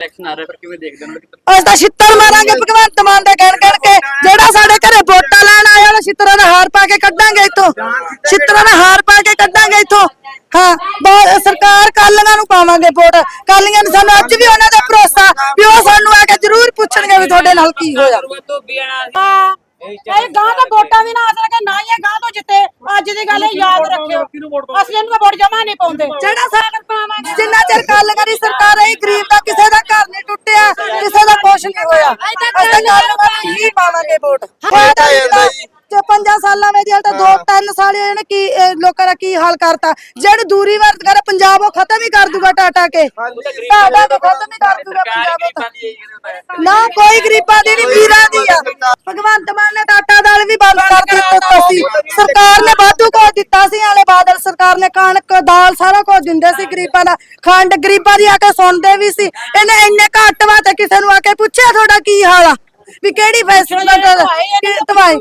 Election ਆ ਰਿਹਾ ਫਿਰ ਕਿਵੇਂ ਦੇਖਦੇ ਹੋ ਅਸੀਂ ਤਾਂ ਛਿੱਤਰ ਮਾਰਾਂਗੇ ਭਗਵੰਤ ਮਾਨ ਦਾ ਕਹਿਣ ਕਹਿਣ ਕੇ। ਜਿਹੜਾ ਸਾਡੇ ਘਰੇ ਵੋਟਾਂ ਲੈਣ ਆਇਆ ਉਹਨੂੰ ਛਿੱਤਰਾਂ ਦਾ ਹਾਰ ਪਾ ਕੇ ਕੱਢਾਂਗੇ ਇੱਥੋਂ। ਛਿੱਤਰਾਂ ਦਾ ਹਾਰ ਪਾ ਕੇ ਕੱਢਾਂਗੇ ਇੱਥੋਂ। ਹਾਂ ਬਹੁਤ ਸਰਕਾਰ ਕਾਲੀਆਂ ਨੂੰ ਪਾਵਾਂਗੇ ਵੋਟ। ਕਾਲੀਆਂ ਨੂੰ ਸਾਨੂੰ ਅੱਜ ਵੀ ਉਹਨਾਂ ਦਾ ਭਰੋਸਾ ਵੀ ਉਹ ਸਾਨੂੰ ਆ ਕੇ ਜ਼ਰੂਰ ਪੁੱਛਣਗੇ ਵੀ ਤੁਹਾਡੇ ਨਾਲ ਕੀ ਹੋਇਆ। ਹਾਂ ਇਹ ਗਾਂ ਤਾਂ ਵੋਟਾਂ ਵੀ ਨਾ ਆ ਸਕੇ ਨਾ ਹੀ ਇਹ ਗਾਂ ਤੋਂ ਜਿੱਤੇ। ਅੱਜ ਦੀ ਗੱਲ ਇਹ ਯਾਦ ਰੱਖਿਓ। ਅਸੀਂ ਇਹਨੂੰ ਤਾਂ ਵੋਟ ਜਮਾ ਨਹੀਂ ਪਾਉਂਦੇ। ਜਿਹੜਾ ਸਾਗਰ ਜਿੰਨਾ ਚਿਰ ਕਾਲੀਆਂ ਦੀ ਸਰਕਾਰ ਰਹੀ ਗਰੀਬ ਕਿਸੇ ਦਾ ਕੁਛ ਨਹੀਂ ਹੋਇਆ। ਅਸੀਂ ਤਾਂ ਕਾਲੀਆਂ ਹੀ ਪਾਵਾਂਗੇ ਵੋਟ। ਤੇ ਪੰਜਾਂ ਸਾਲਾਂ ਵਿੱਚ ਜਿਹੜਾ ਦੋ ਤਿੰਨ ਸਾਲ ਇਹਨੇ ਕੀ ਲੋਕਾਂ ਦਾ ਕੀ ਹਾਲ ਕਰਤਾ। ਜਿਹੜੇ ਦੂਰੀ ਵਰਤ ਕਰ ਪੰਜਾਬ ਉਹ ਖਤਮ ਹੀ ਕਰ ਦੂਗਾ ਟਾਟਾ ਕੇ। ਟਾਟਾ ਕੇ ਖਤਮ ਹੀ ਕਰ ਦੂਗਾ ਪੰਜਾਬ ਉਹ। ਨਾ ਕੋਈ ਗਰੀਬਾਂ ਦੀ ਨਹੀਂ ਵੀਰਾਂ ਦੀ ਆ। ਭਗਵੰਤ ਮਾਨ ਨੇ ਟਾਟਾ ਦਾਲ ਵੀ ਬੰਦ ਕਰ ਦਿੱਤਾ ਸੀ। ਸਰਕਾਰ ਨੇ ਵਾਧੂ ਕੁਝ ਦਿੱਤਾ ਸੀ ਆਲੇ ਬਾਦਲ ਸਰਕਾਰ ਨੇ ਕਣਕ ਦਾਲ ਸਾਰਾ ਕੁਝ ਦਿੰਦੇ ਸੀ ਗਰੀਬਾਂ ਦਾ। ਖੰਡ ਗਰੀਬਾਂ ਦੀ ਆ ਕੇ ਸੁਣਦੇ ਵੀ ਸੀ। ਇਹਨੇ ਇੰਨੇ ਘੱਟ ਵਾ ਤੇ ਕਿਸੇ ਨੂੰ ਆ ਕੇ ਪੁੱਛਿਆ ਤੁਹਾਡਾ ਕੀ ਹਾਲ ਆ? ਵੀ ਕਿਹੜੀ ਫੈਸਲੇ ਦਾ ਦਵਾਈ?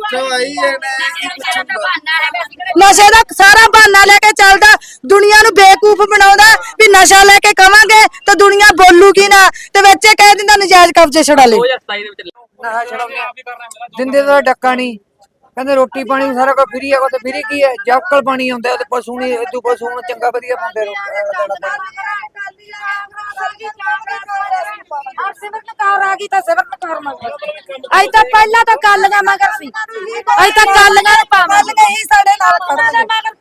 ਨਸ਼ੇ ਦਾ ਸਾਰਾ ਬਹਾਨਾ ਲੈ ਕੇ ਚੱਲਦਾ ਦੁਨੀਆ ਨੂੰ ਬੇਕੂਫ ਬਣਾਉਂਦਾ ਵੀ ਨਸ਼ਾ ਲੈ ਕੇ ਕਵਾਂਗੇ ਤਾਂ ਦੁਨੀਆ ਬੋਲੂਗੀ ਨਾ ਤੇ ਵਿੱਚ ਇਹ ਕਹਿ ਦਿੰਦਾ ਨਜਾਇਜ਼ ਕਬਜ਼ੇ ਛੁਡਾ ਲੈ 2027 ਦੇ ਵਿੱਚ ਨਸ਼ਾ ਛਡਾਉਂਦੇ। ਦਿੰਦੇ ਤਾਂ ਡੱਕਾ ਨਹੀਂ। ਕਹਿੰਦੇ ਰੋਟੀ ਪਾਣੀ ਸਾਰਾ ਕੁਝ ਫਰੀ ਆ ਕੋ ਤੇ ਫਰੀ ਕੀ ਹੈ ਜੱਕਲ ਪਾਣੀ ਆਉਂਦਾ ਤੇ ਪਸ਼ੂ ਨਹੀਂ ਇਦੂ ਪਸ਼ੂ ਨੂੰ ਚੰਗਾ ਵਧੀਆ ਪਾਉਂਦੇ ਸਿਮਰਨ ਕੌਰ ਆ ਗਈ ਤਾਂ ਸਿਮਰਨ ਕੌਰ ਮੰਗ ਅਸੀਂ ਤਾਂ ਪਹਿਲਾਂ ਤਾਂ ਕਾਲੀਆਂ ਮਗਰ ਸੀ। ਅਸੀਂ ਤਾਂ ਕਾਲੀਆਂ ਨੂੰ ਪਾਵਾਂਗੇ। ਕਾਲੀਆਂ ਹੀ ਸਾਡੇ ਨਾਲ ਖੜਨਗੇ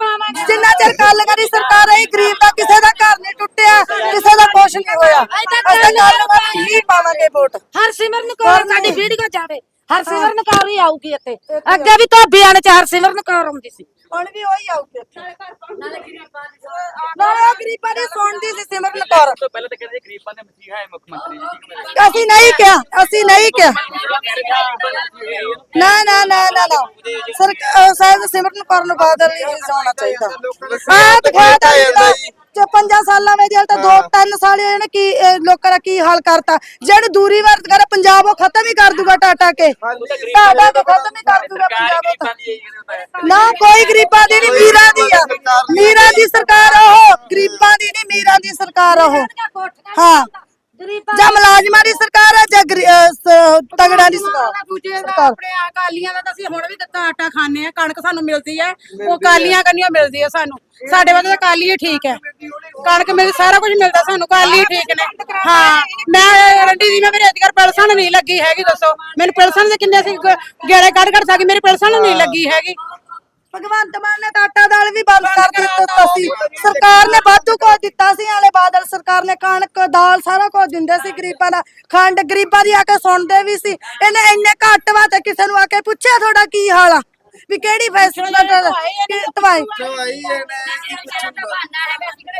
ਜਿੰਨਾ ਚਿਰ ਕਾਲੀਆਂ ਦੀ ਸਰਕਾਰ ਰਹੀ ਗਰੀਬ ਦਾ ਕਿਸੇ ਦਾ ਘਰ ਨਹੀਂ ਟੁੱਟਿਆ ਕਿਸੇ ਦਾ ਕੁਛ ਨਹੀਂ ਹੋਇਆ। ਅਸੀਂ ਤਾਂ ਕਾਲੀਆਂ ਹੀ ਪਾਵਾਂਗੇ ਵੋਟ। ਹਰ ਸਿਮਰਨ ਕੌਰ ਸਾਡੀ ਵੀਡੀਓ ਜਾਵੇ ਹਰ ਸਿਮਰਨ ਕੌਰ ਹੀ ਆਊਗੀ ਇੱਥੇ। ਅੱਗੇ ਵੀ ਧੋਬੀਆਂ ਨੇ ਚਾਰ ਸਿਮਰਨ ਕੌਰ ਆਉਂਦੀ ਸੀ। ਹੁਣ ਵੀ ਉਹੀ ਆਊਗੀ ਨਾਲੇ ਗਰੀਬਾਂ ਦੀ ਸੁਣਦੀ ਸੀ ਸਿਮਰਨ ਕੌਰ। ਤੋਂ ਪਹਿਲਾਂ ਤਾਂ ਕਹਿੰਦੇ ਗਰੀਬਾਂ ਦੇ ਮਸੀਹਾ ਹੈ ਮੁੱਖ ਮੰਤਰੀ ਜੀ ਅਸੀਂ ਨਹੀਂ ਕਿਹਾ ਅਸੀਂ ਨਹੀਂ ਕਿਹਾ। ਨਾ ਨਾ ਨਾ ਨਾ ਨਾ। ਸਰ ਸ਼ਾਇਦ ਸਿਮਰਨ ਕੌਰ ਨੂੰ ਬਾਦਲ ਹੀ ਹੋਣਾ ਚਾਹੀਦਾ ਆ ਦਿਖਾਤਾ ਤੇ ਪੰਜਾਂ ਸਾਲਾਂ ਵਿੱਚ ਜਿਹੜਾ ਤਾਂ ਦੋ ਤਿੰਨ ਸਾਲ ਇਹਨੇ ਕੀ ਇਹ ਲੋਕਾਂ ਦਾ ਕੀ ਹਾਲ ਕਰਤਾ। ਜਿਹੜੇ ਦੂਰੀ ਵਰਤ ਕਰ ਪੰਜਾਬ ਉਹ ਖਤਮ ਹੀ ਕਰ ਦੂਗਾ ਟਾਟਾ ਕੇ। ਟਾਟਾ ਕੇ ਖਤਮ ਹੀ ਕਰ ਦੂਗਾ ਪੰਜਾਬ ਉਹ ਤਾਂ। ਨਾ ਕੋਈ ਗਰੀਬਾਂ ਦੀ ਨਹੀਂ ਮੀਰਾਂ ਦੀ ਆ। ਮੀਰਾਂ ਦੀ ਸਰਕਾਰ ਉਹ। ਗਰੀਬਾਂ ਦੀ ਨਹੀਂ ਮੀਰਾਂ ਦੀ ਸਰਕਾਰ ਉਹ। ਹਾਂ। ਜਾਂ ਮੁਲਾਜ਼ਮਾਂ ਦੀ ਸਰਕਾਰ ਸ- ਤਗੜਾਂ ਦੀ ਸਰਕਾਰ। ਦੂਜੇ ਦਾ ਆਪਣੇ ਆ ਕਾਲੀਆਂ ਦਾ ਤਾਂ ਅਸੀਂ ਹੁਣ ਵੀ ਦਿੱਤਾ ਆਟਾ ਖਾਣੇ ਆ ਕਣਕ ਸਾਨੂੰ ਮਿਲਦੀ ਹੈ। ਉਹ ਕਾਲੀਆਂ ਕੰਨੀਆਂ ਮਿਲਦੀ ਹੈ ਸਾਨੂੰ। ਸਾਡੇ ਵਾਸਤੇ ਤਾਂ ਹੀ ਠੀਕ ਹੈ। ਕਣਕ ਮਿਲ ਸਾਰਾ ਕੁਝ ਮਿਲਦਾ ਸਾਨੂੰ ਕਾਲੀ ਹੀ ਠੀਕ ਨੇ। ਹਾਂ ਮੈਂ ਰੰਡੀ ਦੀ ਮੈਂ ਮੇਰੇ ਅਧਿਕਾਰ ਪੈਲਸਨ ਨਹੀਂ ਲੱਗੀ ਹੈਗੀ ਦੱਸੋ। ਮੈਨੂੰ ਪੈਲਸਨ ਦੇ ਕਿੰਨੇ ਸੀ ਗੇੜੇ ਕੱਢ ਕੱਢ ਸਕੀ ਮੇਰੀ ਪੈਲਸਨ ਨਹੀਂ ਲੱਗੀ ਹੈਗੀ। ਭਗਵੰਤ ਮਾਨ ਨੇ ਟਾਟਾ ਦਾਲ ਵੀ ਬੰਦ ਕਰ ਦਿੱਤਾ ਸੀ। ਸਰਕਾਰ ਨੇ ਵਾਧੂ ਕੁਝ ਦਿੱਤਾ ਸੀ ਆਲੇ ਬਾਦਲ ਸਰਕਾਰ ਨੇ ਕਣਕ ਦਾਲ ਸਾਰਾ ਕੁਝ ਦਿੰਦੇ ਸੀ ਗਰੀਬਾਂ ਦਾ। ਖੰਡ ਗਰੀਬਾਂ ਦੀ ਆ ਕੇ ਸੁਣਦੇ ਵੀ ਸੀ। ਇਹਨੇ ਇੰਨੇ ਘੱਟ ਵਾ ਤੇ ਕਿਸੇ ਨੂੰ ਆ ਕੇ ਪੁੱਛਿਆ ਤੁਹਾਡਾ ਕੀ ਹਾਲ ਆ? ਵੀ ਕਿਹੜੀ ਫੈਸਲੇ ਦਾ ਦਵਾਈ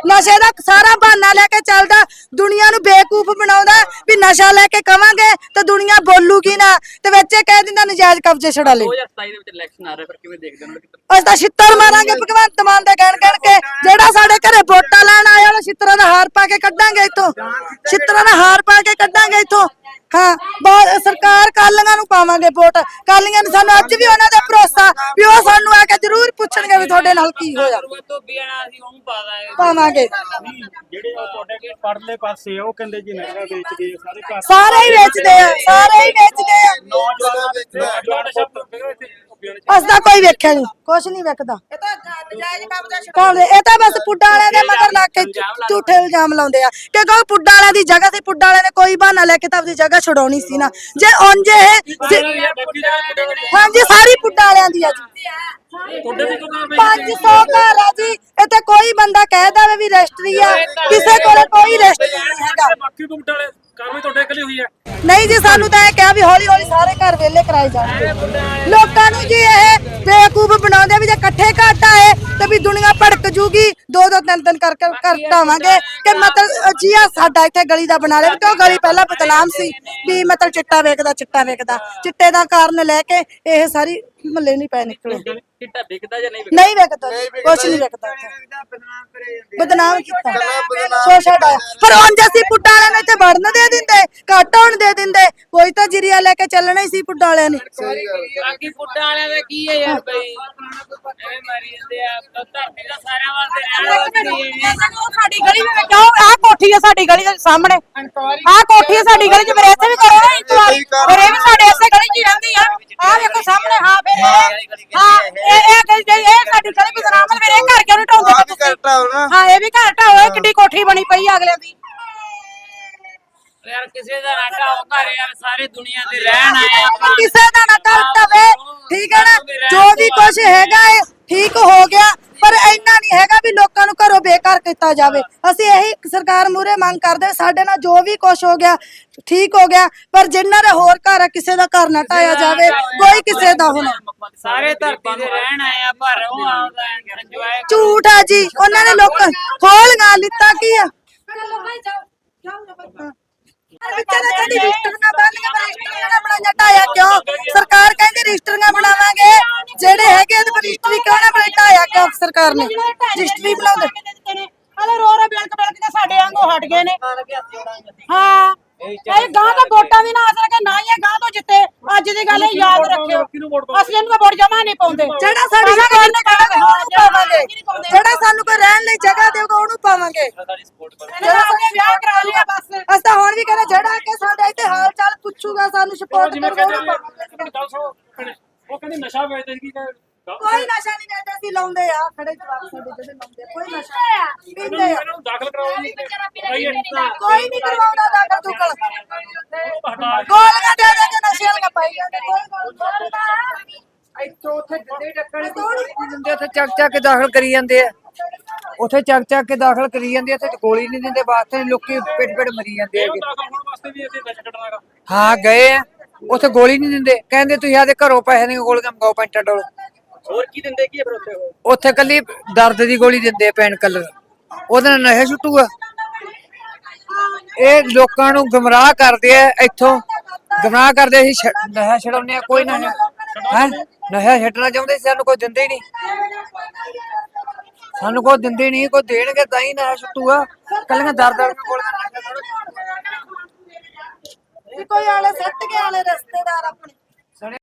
ਨਸ਼ੇ ਦਾ ਸਾਰਾ ਬਹਾਨਾ ਲੈ ਕੇ ਚੱਲਦਾ ਦੁਨੀਆ ਨੂੰ ਬੇਕੂਫ ਬਣਾਉਂਦਾ ਵੀ ਨਸ਼ਾ ਲੈ ਕੇ ਕਵਾਂਗੇ ਤਾਂ ਦੁਨੀਆ ਬੋਲੂਗੀ ਨਾ? ਤੇ ਵਿੱਚ ਇਹ ਕਹਿ ਦਿੰਦਾ ਨਜਾਇਜ਼ ਕਬਜ਼ੇ ਛੁਡਾ ਲੈ 2027 ਦੇ ਵਿੱਚ ਇਲੈਕਸ਼ਨ ਆ ਰਿਹਾ ਫਿਰ ਕਿਵੇਂ ਦੇਖਦੇ ਹੋ ਅਸੀਂ ਤਾਂ ਛਿੱਤਰ ਮਾਰਾਂਗੇ ਭਗਵੰਤ ਮਾਨ ਦਾ ਕਹਿਣ ਕਹਿਣ ਕੇ। ਜਿਹੜਾ ਸਾਡੇ ਘਰੇ ਵੋਟਾਂ ਲੈਣ ਆਇਆ ਉਹਨੂੰ ਛਿੱਤਰਾਂ ਦਾ ਹਾਰ ਪਾ ਕੇ ਕੱਢਾਂਗੇ ਇੱਥੋਂ। ਛਿੱਤਰਾਂ ਦਾ ਹਾਰ ਪਾ ਕੇ ਕੱਢਾਂਗੇ ਇੱਥੋਂ। ਹਾਂ ਬਹੁਤ ਸਰਕਾਰ ਕਾਲੀਆਂ ਨੂੰ ਪਾਵਾਂਗੇ ਵੋਟ। ਕਾਲੀਆਂ ਨੂੰ ਸਾਨੂੰ ਅੱਜ ਵੀ ਉਹਨਾਂ ਦਾ ਭਰੋਸਾ ਵੀ ਉਹ ਸਾਨੂੰ ਆ ਕੇ ਜ਼ਰੂਰ ਪੁੱਛਣਗੇ ਵੀ ਤੁਹਾਡੇ ਨਾਲ ਕੀ ਹੋਇਆ। ਪਾਵਾਂਗੇ। ਜਿਹੜੇ ਉਹ ਤੁਹਾਡੇ ਕੇ ਪਰਲੇ ਪਾਸੇ ਆ, ਉਹ ਕਹਿੰਦੇ ਜੀ ਨਸ਼ਾ ਵੇਚਦੇ ਆ, ਸਾਰੇ ਘਰ ਸਾਰੇ ਹੀ ਵੇਚਦੇ ਆ ਸਾਰੇ ਹੀ ਵੇਚਦੇ ਆ। ਨੌਜਵਾਨ ਸ਼ਬਦ ਅਸੀਂ ਤਾਂ ਕੋਈ ਵੇਖਿਆ ਨਹੀਂ ਕੁਛ ਨਹੀਂ ਵੇਖਦਾ। ਇਹ ਤਾਂ ਨਜਾਇਜ਼ ਕਬਜ਼ਾ ਕੌਣ ਇਹ ਤਾਂ ਬਸ ਪੁੱਡਾ ਵਾਲਿਆਂ ਦੇ ਮਗਰ ਲੱਗ ਕੇ ਝੂਠੇ ਇਲਜ਼ਾਮ ਲਾਉਂਦੇ ਆ। ਕਿ ਕੋਈ ਪੁੱਡਾ ਵਾਲਿਆਂ ਦੀ ਜਗ੍ਹਾ ਸੀ ਪੁੱਡਾ ਵਾਲਿਆਂ ਨੇ ਕੋਈ ਬਹਾਨਾ ਲੈ ਕੇ ਤਾਂ ਆਪਣੀ ਜਗ੍ਹਾ ਛਡਾਉਣੀ ਸੀ ਨਾ। ਜੇ ਉਂਝ ਇਹ ਹਾਂਜੀ ਸਾਰੀ ਪੁੱਡਾ ਵਾਲਿਆਂ ਦੀ ਆ ਜੀ। 500 ਘਰ ਆ ਜੀ। ਇੱਥੇ ਕੋਈ ਬੰਦਾ ਕਹਿ ਦਵੇ ਵੀ ਰਜਿਸਟਰੀ ਆ ਕਿਸੇ ਕੋਲੇ ਕੋਈ ਰਜਿਸਟਰੀ ਨਹੀਂ ਹੈਗਾ। ਬਾਕੀ ਗੁੰਮਟ ਵਾਲੇ ਕਾਰਵਾਈ ਤੁਹਾਡੇ ਕੋਲ ਹੋਈ ਹੈ ਨਹੀਂ ਜੀ ਸਾਨੂੰ ਤਾਂ ਇਹ ਕਿਹਾ ਵੀ ਹੌਲੀ ਹੌਲੀ ਸਾਰੇ ਘਰ ਵੇਲੇ ਕਰਾਏ ਜਾਣਗੇ ਲੋਕਾਂ ਨੂੰ ਜੀ ਇਹ ਬੇਵਕੂਫ ਬਣਾਉਂਦੇ ਵੀ ਜੇ ਇਕੱਠੇ ਘੱਟ ਆਏ ਤੇ ਵੀ ਦੁਨੀਆ ਭੜਕ ਜੂਗੀ। ਦੋ ਦੋ ਤਿੰਨ ਤਿੰਨ ਕਰ ਕਰ ਘਟਾਵਾਂਗੇ ਕਿ ਮਤਲਬ ਜੀ ਆ ਸਾਡਾ ਇੱਥੇ ਗਲੀ ਦਾ ਬਣਾ ਲਿਆ। ਕਿਉਂ ਗਲੀ ਪਹਿਲਾਂ ਬਦਨਾਮ ਸੀ? ਵੀ ਮਤਲਬ ਚਿੱਟਾ ਵੇਚਦਾ ਚਿੱਟਾ ਵੇਚਦਾ ਚਿੱਟੇ ਦਾ ਕਾਰਨ ਲੈ ਕੇ ਇਹ ਸਾਰੀ ਮੱਲੇ ਨਹੀਂ ਪੈ ਨਿਕਲੇ ਚਿੱਟਾ ਵਿਕਦਾ ਜਾਂ ਨਹੀਂ ਵਿਕਦਾ? ਨਹੀਂ ਵਿਕਦਾ ਕੁਛ ਨਹੀਂ ਵਿਕਦਾ। ਬਦਨਾਮ ਕੀਤਾ। ਸੋਸ਼ਲ ਪਰ ਉਂਝ ਅਸੀਂ ਪੁੱਟਾਂ ਵਾਲਿਆਂ ਨੂੰ ਇੱਥੇ ਵੜਨ ਦੇ ਦਿੰਦੇ ਘੱਟ ਹੋਣ ਦੇ ਦਿੰਦੇ। ਕੋਈ ਤਾਂ ਜਰੀਆ ਲੈ ਕੇ ਚੱਲਣਾ ਹੀ ਸੀ ਪੁੱਟਾਂ ਵਾਲਿਆਂ ਨੇ। ਬਾਕੀ ਪੁੱਟਾਂ ਵਾਲਿਆਂ ਦਾ ਕੀ ਹੈ ਯਾਰ ਬਈ? ਐਵੇਂ ਮਾਰੀ ਜਾਂਦੇ ਆ ਧਰਤੀ ਦਾ ਸਾਰਿਆਂ ਵਾਸਤੇ ਰਹਿਣ ਵਾਸਤੇ ਸਾਡੀ ਗਲੀ ਵਿੱਚ ਕਿਉਂ ਆਹ ਕੋਠੀ ਹੈ ਸਾਡੀ ਗਲੀ ਦੇ ਸਾਹਮਣੇ। ਆਹ ਕੋਠੀ ਹੈ ਸਾਡੀ ਗਲੀ 'ਚ ਮੇਰੇ ਇੱਥੇ ਵੀ ਕਰੋ ਨਾ ਇੰਤਜ਼ਾਰ ਫਿਰ ਇਹ ਵੀ ਸਾਡੇ ਇਸੇ ਗਲੀ 'ਚ ਹੀ ਰਹਿੰਦੀ ਆ ਆਹ ਵੇਖੋ ਸਾਹਮਣੇ ਹਾਂ ਫਿਰ ਇਹ ਹਾਂ ਇਹ ਇਹ ਗਲੀ ਜਿਹੜੀ- ਇਹ ਸਾਡੀ ਗਲੀ ਵੀ ਸਨਾਮ ਫਿਰ ਇਹ ਘਰ ਕਿਉਂ ਨਹੀਂ ਢਾਉਂਦੇ ਪਏ ਤੁਸੀਂ ਹਾਂ ਇਹ ਵੀ ਘਰ ਢਾਓ ਇਹ ਕਿੱਡੀ ਕੋਠੀ ਬਣੀ ਪਈ ਆ ਅਗਲਿਆਂ ਦੀ ਯਾਰ ਕਿਸੇ ਦਾ ਨਾ ਢਾਓ ਘਰ ਯਾਰ ਸਾਰੇ ਦੁਨੀਆ ਤੇ ਰਹਿਣ ਆਏ ਆਪਾਂ। ਕਿਸੇ ਦਾ ਨਾ ਕਰ ਵੇ ਠੀਕ ਹੈ ਨਾ? ਜੋ ਵੀ ਕੁਝ ਹੈਗਾ ਏ ਠੀਕ ਹੋ ਗਿਆ ਪਰ ਇੰਨਾ ਨਹੀਂ ਹੈਗਾ ਵੀ ਲੋਕਾਂ ਨੂੰ ਘਰੋਂ ਬੇਕਾਰ ਕੀਤਾ ਜਾਵੇ। ਅਸੀਂ ਇਹੀ ਸਰਕਾਰ ਮੂਰੇ ਮੰਗ ਕਰਦੇ ਸਾਡੇ ਨਾਲ ਜੋ ਵੀ ਕੁਝ ਹੋ ਗਿਆ ਠੀਕ ਹੋ ਗਿਆ ਪਰ ਜਿੰਨਾ ਦਾ ਹੋਰ ਘਰ ਆ ਕਿਸੇ ਦਾ ਘਰ ਨਾ ਢਾਇਆ ਜਾਵੇ ਕੋਈ ਕਿਸੇ ਦਾ ਹੋਣਾ। ਸਾਰੇ ਧਰਤੀ ਤੇ ਰਹਿਣ ਆਏ ਆ ਪਰ ਉਹ ਆਪਦਾ ਇੰਜੋਏ ਝੂਠ ਆ ਜੀ ਉਹਨਾਂ ਨੇ ਲੋਕ ਖੋਲ ਗਾ ਲਿੱਤਾ ਕੀ ਆ? ਵਿਚਾਰੇ ਕਹਿੰਦੀ ਰਜਿਸਟਰੀਆਂ ਬਣਨੀਆਂ ਪਰ ਰਜਿਸਟਰੀਆਂ ਬਣਾਈਆਂ ਢਾਇਆ ਕਿਉਂ? ਸਰਕਾਰ ਕਹਿੰਦੀ ਰਜਿਸਟਰੀਆਂ ਬਣਾਵਾਂਗੇ। ਜਿਹੜੇ ਹੈਗੇ ਤੇ ਰਜਿਸਟਰੀ ਕਿਉਂ ਨਾ ਬਣਾਈ ਢਾਇਆ ਕਿਉਂ ਸਰਕਾਰ ਨੇ? ਰਜਿਸਟਰੀ ਬਣਾਉਂਦੇ। ਹਲੇ ਰੋ ਰੋ ਬਿਲਕ ਬਿਲਕ ਕੇ ਸਾਡੇ ਵਾਂਗੂ ਹਟ ਗਏ ਨੇ। ਹਾਂ। ਇਹ ਗਾਂ ਤਾਂ ਵੋਟਾਂ ਦੀ ਨਾ ਅਸਰ ਕੇ ਨਾ ਹੀ ਇਹ ਗਾਂ ਤੋਂ ਜਿੱਤੇ। ਅੱਜ ਦੀ ਗੱਲ ਇਹ ਯਾਦ ਰੱਖਿਓ। ਅਸੀਂ ਇਹਨੂੰ ਤਾਂ ਵੋਟ ਜਮਾ ਨਹੀਂ ਪਾਉਂਦੇ। ਜਿਹੜਾ ਸਾਡੀ ਜਗ੍ਹਾ ਨੇ ਉਹਨੂੰ ਪਾਵਾਂਗੇ ਜਿਹੜਾ ਸਾਨੂੰ ਕੋਈ ਰਹਿਣ ਲਈ ਜਗ੍ਹਾ ਦੇਊਗਾ ਉਹਨੂੰ ਪਾਵਾਂਗੇ ਜਿਹੜਾ ਉਹਨੇ ਵਿਆਹ ਕਰਾ ਲਿਆ ਬਸ। ਅਸੀਂ ਤਾਂ ਹੁਣ ਵੀ ਕਹਿੰਦੇ ਜਿਹੜਾ ਆ ਕੇ ਸਾਡੇ ਇੱਥੇ ਹਾਲ ਚਾਲ ਪੁੱਛੂਗਾ ਸਾਨੂੰ ਸਪੋਰਟ ਜਿਵੇਂ ਕਰੂਗਾ ਕਹਿੰਦੇ ਉਹਨੂੰ ਪਾਵਾਂਗੇ ਗੱਲ ਸੁਣੋ ਉਹ ਕਹਿੰਦੇ ਨਸ਼ਾ ਵੇਚਦੇ ਸੀ ਕਿ ਕੋਈ ਨਸ਼ਾ ਨਹੀਂ ਵੇਚਦੇ ਸੀ ਲਾਉਂਦੇ ਆ। ਖੜੇ ਜਵਾਬ ਸਾਡੇ ਜਿਹੜੇ ਲਾਉਂਦੇ ਆ, ਕੋਈ ਨਸ਼ਾ ਪੀਂਦੇ ਆ। ਦਾਖਲ ਕੋਈ ਨਹੀਂ ਕਰਵਾਉਂਦਾ ਦਾਖਲ ਦੁਕਲ ਹਟਾ ਗੋਲੀਆਂ ਦੇ ਦੇ ਕੇ ਨਸ਼ੇ ਵਾਲੀਆਂ ਪਾਈ ਜਾਂਦੇ। ਕੋਈ ਗੱਲ ਨਹੀਂ ਇੱਥੋਂ ਉੱਥੇ ਦਿੰਦੇ ਡੱਕਣ ਦਿੰਦੇ ਉੱਥੇ ਚੱਕ ਚੱਕ ਕੇ ਦਾਖਲ ਕਰੀ ਜਾਂਦੇ ਆ। ਉੱਥੇ ਚੱਕ ਚੱਕ ਕੇ ਦਾਖਲ ਕਰੀ ਜਾਂਦੇ ਆ ਤੇ ਗੋਲੀ ਨਹੀਂ ਦਿੰਦੇ ਵਾਸਤੇ ਲੋਕੀ ਪਿੱਟ ਪਿੱਟ ਮਰੀ ਜਾਂਦੇ ਹੈਗੇ ਦਾਖਲ ਹੋਣ ਵਾਸਤੇ ਵੀ ਅਸੀਂ ਨਸ਼ਾ ਕੱਢਣਾ ਹੈਗਾ। ਹਾਂ ਗਏ ਆ ਉੱਥੇ ਗੋਲੀ ਨਹੀਂ ਦਿੰਦੇ। ਕਹਿੰਦੇ ਤੁਸੀਂ ਆਦੇ ਘਰੋਂ ਪੈਸੇ ਦੀਆਂ ਗੋਲੀਆਂ ਮੰਗਾਓ ਪੈਂਟਾ ਡੋਲ। ਹੋਰ ਕੀ ਦਿੰਦੇ ਕੀ ਫਿਰ ਉੱਥੇ? ਉਹ ਉੱਥੇ ਕੱਲੀ ਦਰਦ ਦੀ ਗੋਲੀ ਦਿੰਦੇ ਪੈਨ ਕਲਰ। ਉਹਦੇ ਨਾਲ ਨਸ਼ਾ ਛੁੱਟੂਗਾ ਇਹ ਲੋਕਾਂ ਨੂੰ ਗਮਰਾਹ ਕਰਦੇ ਆ ਇੱਥੋਂ। ਗਮਰਾਹ ਕਰਦੇ ਅਸੀਂ ਛ- ਨਸ਼ਾ ਛਡਾਉਂਦੇ ਆ ਕੋਈ ਨਾ ਹੈ? ਨਸ਼ਾ ਛੱਡਣਾ ਚਾਹੁੰਦੇ ਸੀ, ਸਾਨੂੰ ਕੋਈ ਦਿੰਦੇ ਹੀ ਨਹੀਂ। ਸਾਨੂੰ ਕੋਈ ਦਿੰਦੇ ਨਹੀਂ, ਕੋਈ ਦੇਣਗੇ ਤਾਂ ਹੀ ਨਸ਼ਾ ਛੁੱਟੂਗਾ ਕੱਲੀਆਂ ਦਰ ਦਰ ਗੋਲੀਆਂ ਕੋਈ ਆਲੇ ਸੱਟ ਕੇ ਆਲੇ ਰਿਸ਼ਤੇਦਾਰ ਆਪਣੇ।